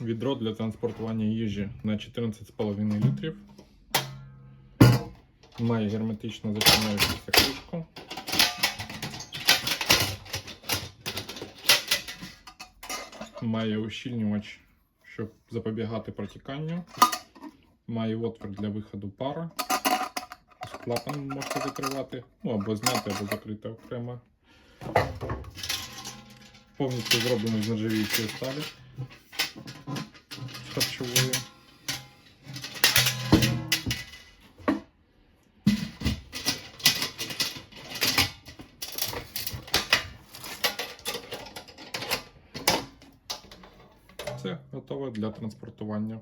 Відро для транспортування їжі на 14,5 літрів. Має герметично зачиняючуся кришку. Має ущільнювач, щоб запобігати протіканню. Має отвір для виходу пара. Клапан можете закривати, ну або зняти, або закрити окремо. Повністю зроблено з нержавіючої сталі харчової. Все готове для транспортування.